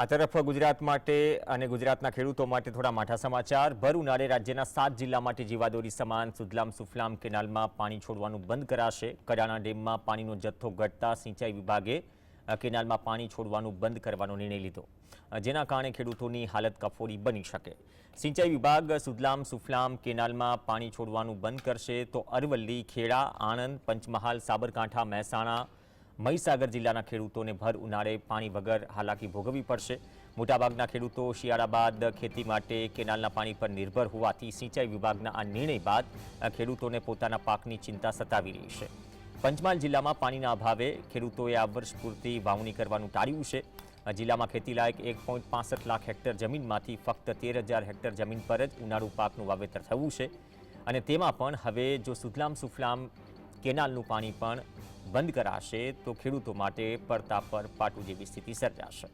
આ તરફ ગુજરાત માટે અને ગુજરાતના ખેડૂતો માટે થોડા માઠા સમાચાર. ભર ઉનાળે રાજ્યના સાત જિલ્લા માટે જીવાદોરી સમાન સુદલામ સુફલામ કેનાલમાં પાણી છોડવાનું બંધ કરાશે. કડાણા ડેમમાં પાણીનો જથ્થો ઘટતા સિંચાઈ વિભાગે કેનાલમાં પાણી છોડવાનું બંધ કરવાનો નિર્ણય લીધો. જેના કારણે ખેડૂતોની હાલત કફોડી બની શકે. સિંચાઈ વિભાગ સુદલામ સુફલામ કેનાલમાં પાણી છોડવાનું બંધ કરશે તો અરવલ્લી, ખેડા, આણંદ, પંચમહાલ, સાબરકાંઠા, મહેસાણા મહીસાગર જિલ્લાના ખેડૂતોને ભર ઉનાળે પાણી વગર હાલાકી ભોગવવી પડશે. મોટાભાગના ખેડૂતો શિયાળા બાદ ખેતી માટે કેનાલના પાણી પર નિર્ભર હોવાથી સિંચાઈ વિભાગના આ નિર્ણય બાદ ખેડૂતોને પોતાના પાકની ચિંતા સતાવી રહી છે. પંચમહાલ જિલ્લામાં પાણીના અભાવે ખેડૂતોએ આ વર્ષ પૂરતી વાવણી કરવાનું ટાળ્યું છે. જિલ્લામાં ખેતીલાયક એક પોઈન્ટ પાસઠ લાખ હેક્ટર જમીનમાંથી ફક્ત તેર હજાર હેક્ટર જમીન પર જ ઉનાળુ પાકનું વાવેતર થયું છે. અને તેમાં પણ હવે જો સુફલામ સુફલામ કેનાલનું પાણી પણ બંધ કરાશે તો ખેડૂતો માટે પડતા પર પાટું જેવી સ્થિતિ સર્જાશે.